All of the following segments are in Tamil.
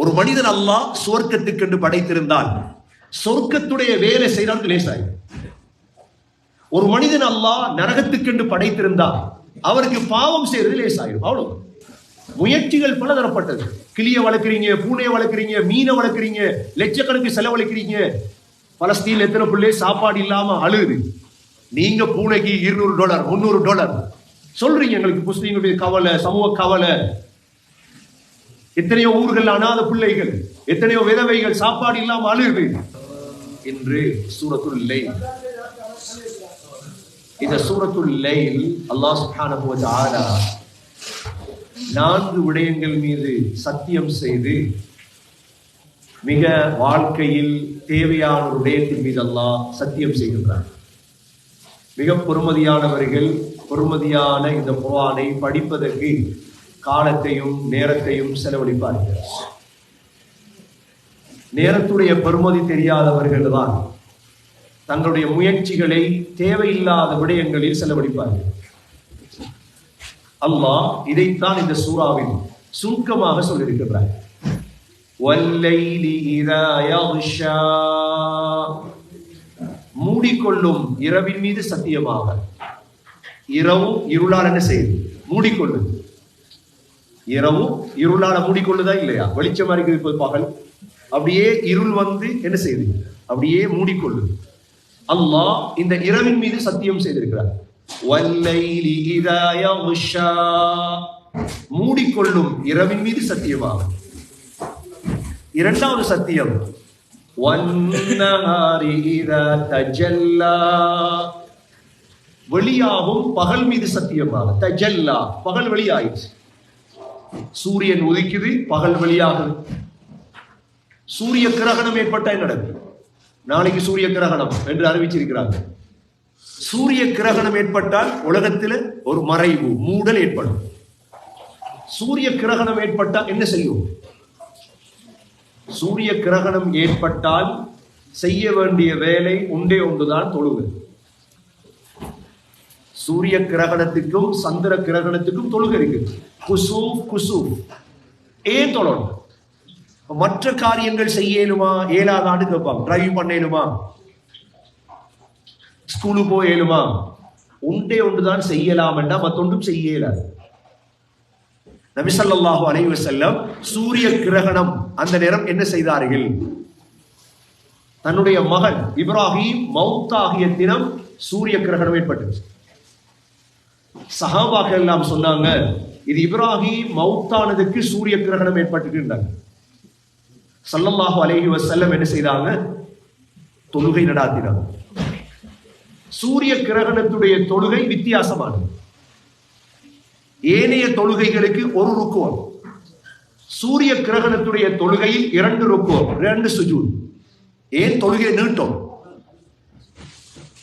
ஒரு மனிதன் அல்லாஹ் சுவர்க்கத்துக்கென்று படைத்திருந்தால் சொர்க்கத்துடைய வேலை செய்யறதுக்கு லேசாய் ஒரு மனிதன் அல்லாஹ் நரகத்துக்கென்று படைத்திருந்தால் அவருக்கு பாவம் செய்யறது லேசாயிரும் அவ்வளவு. முயற்சிகள் பல தரப்பட்டது கிளிய வளர்க்குறீங்க பூனையை வளர்க்குறீங்க மீனை வளர்க்குறீங்க லட்சக்கணக்கு செலவழிக்கிறீங்க. பலஸ்தீன் எத்தனை பிள்ளை சாப்பாடு இல்லாம அழுகுது. நீங்க பூனைக்கு இருநூறு டாலர் முந்நூறு டாலர். சொல்றீங்க எங்களுக்கு முஸ்லீம்களுடைய கவலை சமூக கவலை. எத்தனையோ ஊர்கள் அனாத பிள்ளைகள் எத்தனையோ விதவைகள் சாப்பாடு இல்லாமல் அழுகு என்று சூரத்துல் லைல். இந்த சூரத்துல் லைல் அல்லாஹ் சுப்ஹானஹு வ நான்கு விடயங்கள் மீது சத்தியம் செய்து மிக வாழ்க்கையில் தேவையான ஒரு விடயத்தின் மீது அல்லாஹ் சத்தியம் செய்கின்றார் மிக பொறுமதியானவர்கள் பொறுமதியான இந்த குர்ஆனை படிப்பதற்கு காலத்தையும் நேரத்தையும் செலவழிப்பார்கள் நேரத்துடைய பெருமதி தெரியாதவர்கள் தான் தங்களுடைய முயற்சிகளை தேவையில்லாத விடயங்களில் செலவழிப்பார்கள் அல்லாஹ் இதைத்தான் இந்த சூறாவில் சுருக்கமாக சொல்லியிருக்கிறார். மூடிக்கொள்ளும் இரவின் மீது சத்தியமாக. இரவும் இருளால் என்ன செய்யும்? மூடிக்கொள்ளும். இரவும் இருளால மூடிக்கொள்ளுதா இல்லையா? வெளிச்சமா இருக்குது இப்போ பகல். அப்படியே இருள் வந்து என்ன செய்யுது? அப்படியே மூடிக்கொள்ளுது. அல்லாஹ் இந்த இரவின் மீது சத்தியம் செய்திருக்கிறார். மூடிக்கொள்ளும் இரவின் மீது சத்தியமாக. இரண்டாவது சத்தியம் வெளியாகும் பகல் மீது சத்தியமாக. தஜல்லா பகல் வெளியாயிடுச்சு. சூரியன் உதிக்குது பகல் வெளியாகுது. சூரிய கிரகணம் ஏற்பட்டா என்ன நடக்கும் நாளைக்கு சூரிய கிரகணம் என்று அறிவிச்சிருக்கிறாங்க. சூரிய கிரகணம் ஏற்பட்டால் உலகத்தில் ஒரு மறைவு மூடல் ஏற்படும். சூரிய கிரகணம் ஏற்பட்டால் என்ன செய்யும்? சூரிய கிரகணம் ஏற்பட்டால் செய்ய வேண்டிய வேலை உண்டே ஒன்றுதான் தொழுவது சூரிய கிரகணத்துக்கும் சந்திர கிரகணத்துக்கும் தொழுகை இருக்கு குசு குசு ஏன் தொழணும்? மற்ற காரியங்கள் செய்யணுமா இயலுமா ஏழாதாண்டு கேட்பாங்க. டிரைவ் பண்ணலுமா? ஸ்கூலுக்கு போய் உண்டே ஒன்றுதான் செய்யலாம் என்றா மத்தொன்றும் செய்ய நபிசல்லாஹு அலைஹி செல்லம் சூரிய கிரகணம் அந்த நேரம் என்ன செய்தார்கள்? தன்னுடைய மகன் இப்ராஹிம் மௌத்தாகிய தினம் சூரிய கிரகணம் ஏற்பட்டது சஹாபாக்கள் எல்லாம் சொன்னாங்க இது இப்ராஹிம் மௌத்தானதுக்கு சூரிய கிரகணம் ஏற்பட்டுக்கின்றாங்க சல்லல்லாஹு அலஹி வசல்லம் என்ன செய்தாங்க? தொழுகை நடாத்தினாங்க. சூரிய கிரகணத்துடைய தொழுகை வித்தியாசமானது. ஏனைய தொழுகைகளுக்கு ஒரு ருக்குவம். சூரிய கிரகணத்துடைய தொழுகையில் இரண்டு ருக்குவம் இரண்டு சுஜூத். ஏன் தொழுகை நீட்டும்?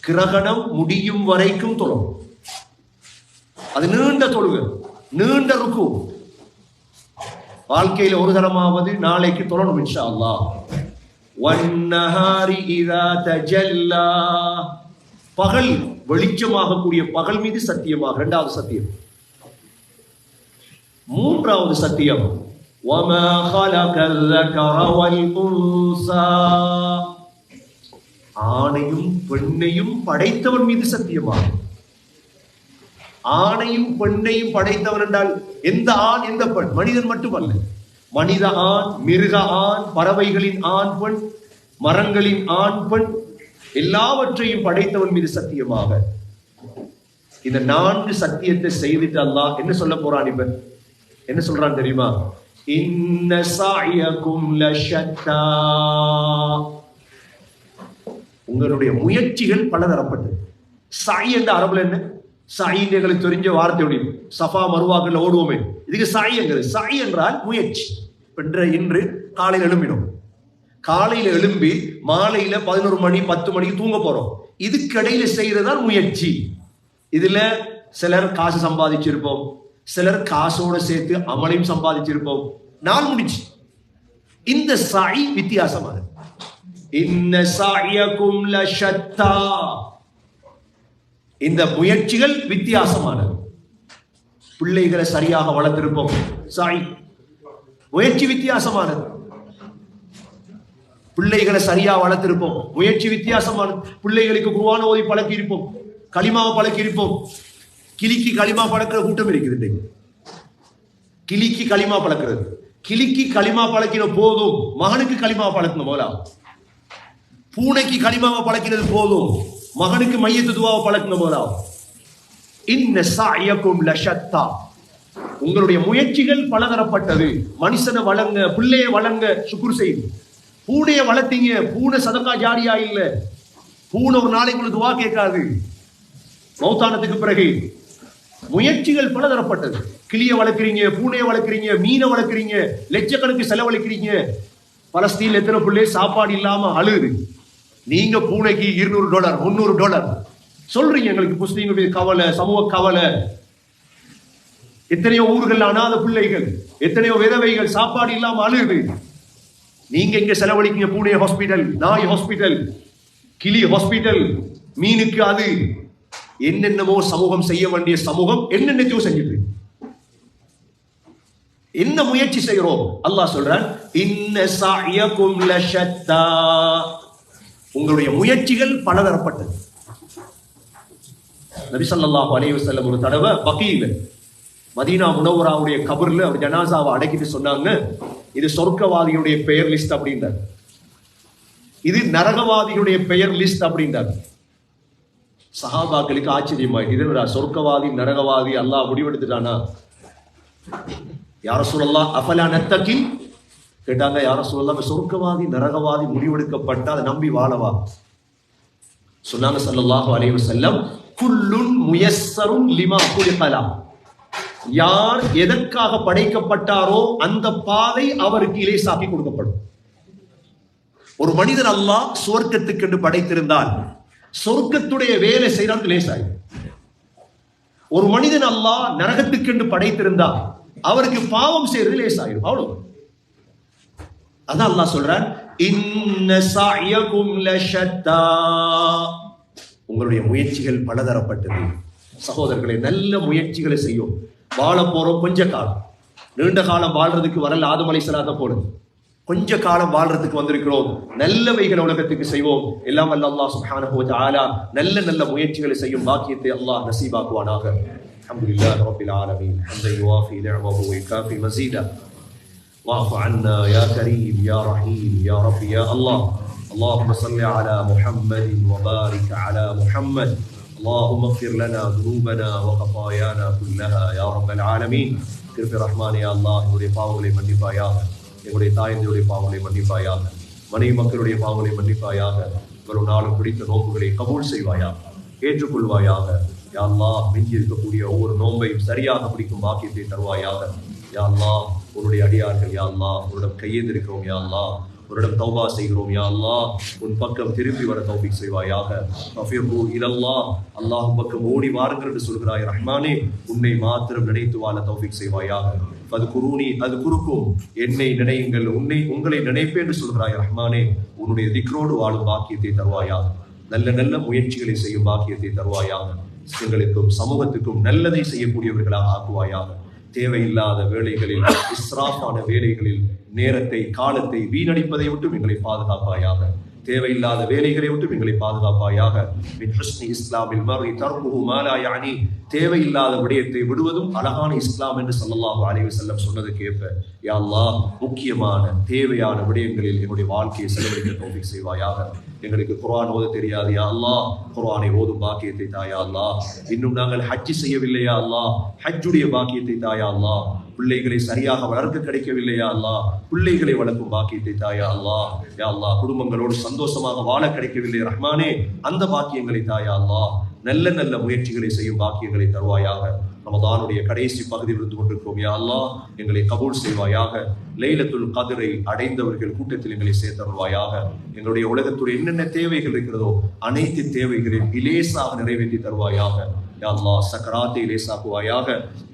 கிரகணம் முடியும் வரைக்கும் தொழும். அது நீண்ட தொழுக நீண்ட ருக்கு. வாழ்க்கையில ஒரு தரமாவது நாளைக்கு தொழணும் இன்ஷா அல்லா வன்னஹாரி இதா தஜல்லா. பகல் வெளிச்சமாகக்கூடிய பகல் மீது சத்தியமாக இரண்டாவது சத்தியம். மூன்றாவது சத்தியம் ஆணையும் பெண்ணையும் படைத்தவன் மீது சத்தியமாக. ஆணையும் பெண்ணையும் படைத்தவன் என்றால் எந்த ஆண் எந்த பெண்? மனிதன் மட்டுமல்ல. மனித ஆண் மிருக ஆண் பறவைகளின் ஆண் பெண் மரங்களின் ஆண் பெண் எல்லாவற்றையும் படைத்தவன் மீது சத்தியமாக. இந்த நான்கு சத்தியத்தை செய்துட்டு அல்லாஹ் என்ன சொல்ல போறான் இப்ப என்ன சொல்றான் தெரியுமா? இன்ன சாயக்கும் லஷத்தா. உங்களுடைய முயற்சிகள் பலதரப்பட்டது. சாய் என்ற அரபுல என்ன? சாயின்னு எங்களுக்கு தெரிஞ்ச முடியும் சஃபா மருவாக்கள் ஓடுவோமே. இதுக்கு சாய் என்கிறது சாய் என்றால் முயற்சி. என்ற இன்று காலையில் எழும்பினோம். காலையில் எழும்பி மாலையில் பதினோரு மணி பத்து மணிக்கு தூங்க இதுக்கெடையில் செய்கிறது தான் முயற்சி. இதில் சிலர் காசு சம்பாதிச்சிருப்போம். சிலர் காசோட சேர்த்து அமலையும் சம்பாதிச்சிருப்போம். நாள் முடிச்சு இந்த சாய் வித்தியாசமானது. இன்ன சாயக்கும் லஷத்தா. இந்த முயற்சிகள் வித்தியாசமானது. பிள்ளைகளை சரியாக வளர்த்திருப்போம். சாய் முயற்சி வித்தியாசமானது. பிள்ளைகளை சரியாக வளர்த்திருப்போம். முயற்சி வித்தியாசமான பிள்ளைகளுக்கு குருவான ஓதி பழக்கி இருப்போம் களிமாவை பழக்கி இருப்போம் கிளிக்கு களிமா பழக்கிற கூட்டம் இருக்குது கிளிக்கு களிமா பழக்கிறது. கிளிக்கு களிமா பழக்கின போதும். மகனுக்கு களிமா பழக்கணும் முதலா பூனைக்கு களிமாவை பழக்கினது போதும். மகனுக்கு மையத்து துவாவை பழக்கணும் போதாவும் இன்ன சாயக்கும் லஷத்தா. உங்களுடைய முயற்சிகள் பலதரப்பட்டது. மனுஷனை வளங்க பிள்ளைய வளங்க சுக்குர் செய்து. பூனைய வளர்த்தீங்க பூனை சதக்கா ஜாரியா இல்ல. பூனை ஒரு நாளைக்கு உங்களுக்கு துவா கேட்காது. மௌத்தானத்துக்கு பிறகு முயற்சிகள் பலதரப்பட்டது. கிளிய வளர்க்குறீங்க பூனைய வளர்க்குறீங்க மீனை வளர்க்குறீங்க லட்சக்கணக்கு செலவழிக்கிறீங்க. பலஸ்தீன் எத்தனை பிள்ளை சாப்பாடு இல்லாம அழுகுது. நீங்க பூனைக்கு இருநூறு டாலர் முந்நூறு டாலர். சொல்றீங்க எங்களுக்கு முஸ்லீம்கள் மீது கவலை சமூக கவலை. எத்தனையோ ஊர்கள் அனாத பிள்ளைகள் எத்தனையோ விதவைகள் சாப்பாடு இல்லாம அழுகுது நீங்க இங்க செலவழிக்கீங்க பூனே ஹாஸ்பிட்டல் நாய் ஹாஸ்பிட்டல் கிளி ஹாஸ்பிட்டல் மீனுக்கு அது. என்னென்னமோ சமூகம் செய்ய வேண்டிய சமூகம் என்னென்னத்தையோ செஞ்சுட்டு என்ன முயற்சி செய்கிறோம் அல்லாஹ் சொல்றான் இன்ன சாயக்கும் லஷத்தா. உங்களுடைய முயற்சிகள் பலதரப்பட்டது. நபி ஸல்லல்லாஹு அலைஹி வஸல்லம் ஒரு தடவை பகீல மதீனா முனவராவுடைய கபர்ல அவர் ஜனாசாவை அடக்கிட்டு சொன்னாங்க இது சொர்க்கவாதியுடைய பெயர் லிஸ்ட் அப்படின்றார். இது நரகவாதியுடைய பெயர் லிஸ்ட் அப்படின்றார். சஹாபாக்களுக்கு ஆச்சரியமாயிட்டு இது சொர்க்கவாதி நரகவாதி அல்லாஹ் முடிவெடுத்துட்டானா? யார சொல்லலாம் அஃபலா நத்தகில் கேட்டாங்க யாரும் சொல்லாம சொர்க்கவாதி நரகவாதி முடிவெடுக்கப்பட்ட அதை நம்பி வாழவா? சொன்னாங்க சல்லாஹு அலைவு செல்லம் குல்லுன் முயசரும் லிமா குலிகலாம் யார் எதற்காக படைக்கப்பட்டாரோ அந்த பாதை அவருக்கு இலேசாக்கி கொடுக்கப்படும். ஒரு மனிதன் அல்லாஹ் சுவர்க்கத்துக்கென்று படைத்திருந்தால் சொர்க்கத்துடைய வேலை செய்யறதுக்கு லேசாய் ஒரு மனிதன் அல்லாஹ் நரகத்துக்கென்று படைத்திருந்தால் அவருக்கு பாவம் செய்யறது லேசாயிரும் அவ்வளவு அதான் அல்லாஹ் சொல்றான் இன்ன சாயகும் லஷத்தா உங்களுடைய முயற்சிகள் பலதரப்பட்டது. சகோதரர்களை நல்ல முயற்சிகளை செய்யும். வாழ போறோம் கொஞ்ச காலம். நீண்ட காலம் வாழ்றதுக்கு வரல ஆதம் அலைஹிஸ்ஸலாத்தை போடுது. கொஞ்ச காலம் வாழ்றதுக்கு வந்திருக்கிறோம். நல்லவைகளை உலகத்துக்கு செய்வோம். எல்லாம் வல்ல அல்லாஹ் சுப்ஹானஹு ஆலா நல்ல நல்ல முயற்சிகளை செய்யும் பாக்கியத்தை அல்லாஹ் நசீபாக்குவானாக. அல்ஹம்துலில்லாஹி ரப்பில் ஆலமீன். ஹம்தை யுவாஃபி நிஅமஹு واعف عنا يا كريم يا رحيم يا رب يا الله اللهم صل على محمد وبارك على محمد اللهم اغفر لنا ذنوبنا وخطايانا كلها يا رب العالمين கிருபை ரஹ்மானே அல்லாஹ் என்னுடைய பாவங்களை மன்னிப்பாயாக எங்களுடைய தாயந்தையுடைய பாவங்களை மன்னிப்பாயாக மனைவி மக்களுடைய பாவங்களை மன்னிப்பாயாக இவ்வளவு நாளும் பிடித்த நோக்குகளை கபூல் செய்வாயாக ஏற்றுக்கொள்வாயாக யா அல்லாஹ் மிஞ்சி இருக்கக்கூடிய ஒவ்வொரு நோன்பையும் சரியாக பிடிக்கும் பாக்கியத்தை தருவாயாக யா அல்லாஹ் உன்னுடைய அடியார்கள் யாழ்லா உன்னிடம் கையேந்திருக்கிறோம் யாழ்லா உன்னிடம் தௌபா செய்கிறோம் யா உன் பக்கம் திரும்பி வர தௌபிக் செய்வாயாக. ஃபஃபிர்ரு இலல்லாஹ் அல்லாஹ் பக்கம் ஓடி வாருங்கள் என்று சொல்கிறாய் ரஹ்மானே உன்னை மாத்திரம் நினைத்து வாழ தௌபிக் செய்வாயாக. அது குருணி அது குறுக்கும் என்னை நினையுங்கள் உன்னை உங்களை நினைப்பேன் என்று சொல்கிறாய் ரஹ்மானே உன்னுடைய திக்ரோடு வாழும் பாக்கியத்தை தருவாயாக. நல்ல நல்ல முயற்சிகளை செய்யும் பாக்கியத்தை தருவாயாக. எங்களுக்கும் சமூகத்துக்கும் நல்லதை செய்யக்கூடியவர்களாக ஆக்குவாயாக. தேவையில்லாத வேலைகளில் இஸ்ராஃபான வேலைகளில் நேரத்தை காலத்தை வீணடிப்பதை விட்டு எங்களை பாதுகாப்பாயாக. தேவையில்லாத வேலைகளை விட்டு எங்களை பாதுகாப்பாயாக. மின் இஸ்லாமில் மறு தர்முகு மாலா தேவையில்லாத விடயத்தை விடுவதும் அழகான இஸ்லாம் என்று சொல்லலாம் அலைவு செல்லம் சொன்னது கேட்ப. யா முக்கியமான தேவையான விடயங்களில் எங்களுடைய வாழ்க்கையை செலவழிக்க நோக்கி செய்வாயாக. எங்களுக்கு குரான் ஓத தெரியாது யா குரானை ஓதும் பாக்கியத்தை தாயா இன்னும் நாங்கள் ஹஜ் செய்யவில்லையா அல்லா ஹஜ்ஜுடைய பாக்கியத்தை தாயா அல்லாஹ். பிள்ளைகளை சரியாக வளர்க்க கிடைக்கவில்லையா அல்லா பிள்ளைகளை வளர்க்கும் பாக்கியத்தை தாயா அல்லா யா அல்லா குடும்பங்களோடு சந்தோஷமாக வாழ கிடைக்கவில்லை ரஹ்மானே அந்த பாக்கியங்களை தாயா நல்ல நல்ல முயற்சிகளை செய்யும் பாக்கியங்களை தருவாயாக. ரமதானுடைய கடைசி பகுதி விருந்து கொண்டிருக்கிறோம் யா அல்லாஹ். எங்களை கபூல் செய்வாயாக. லைலத்துல் கதிரை அடைந்தவர்கள் கூட்டத்தில் எங்களை சேர்த்தருள்வாயாக. எங்களுடைய உலகத்துடைய என்னென்ன தேவைகள் இருக்கிறதோ அனைத்து தேவைகளையும் இலேசாக நிறைவேற்றி தருவாயாக. யா அல்லாஹ் சக்கராத்தை லேசாக்குவாயாக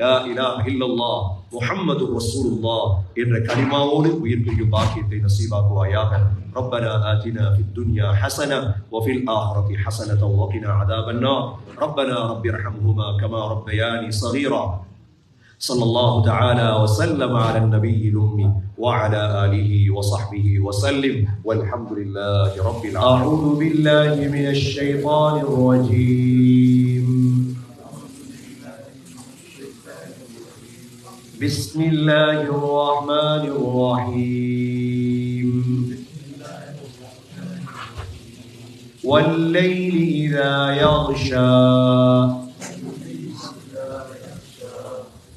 லா இலாஹ இல்லல்லாஹ் முஹம்மது ரசூலுல்லாஹ் என்ற கலிமாவோடு உயிர் பிரியும் பாக்கியத்தை நசீபாக்குவாயாக ربنا آتنا في الدنيا حسنة وفي الآخرة حسنة وقنا عذاب النار ربنا رب ارحمهما كما ربياني صغيرا صلى الله تعالى وسلم على النبي الأمي وعلى آله وصحبه وسلم والحمد لله رب العالمين أعوذ بالله من الشيطان الرجيم بسم الله الرحمن الرحيم. والليل إذا يغشى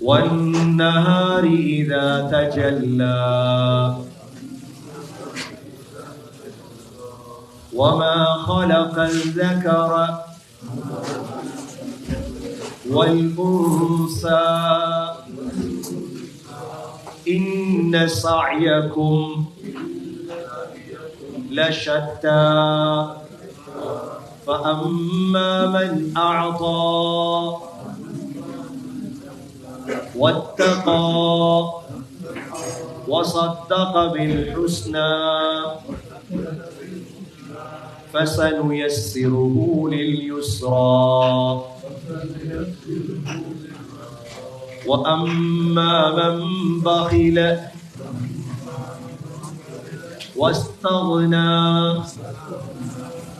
والنهار إذا تجلى وما خلق الذكر والأنثى إن سعيكم لشتى. فأما من أعطى واتقى وصدق بالحسنى فسنيسره لليسرى. وأما من بخل واستغنى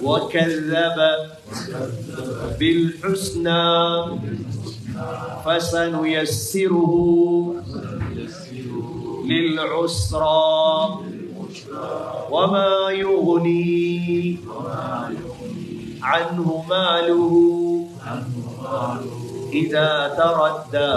وكذب بالحسنى فسنيسره للعسرى وما يغني عنه ماله إذا تردى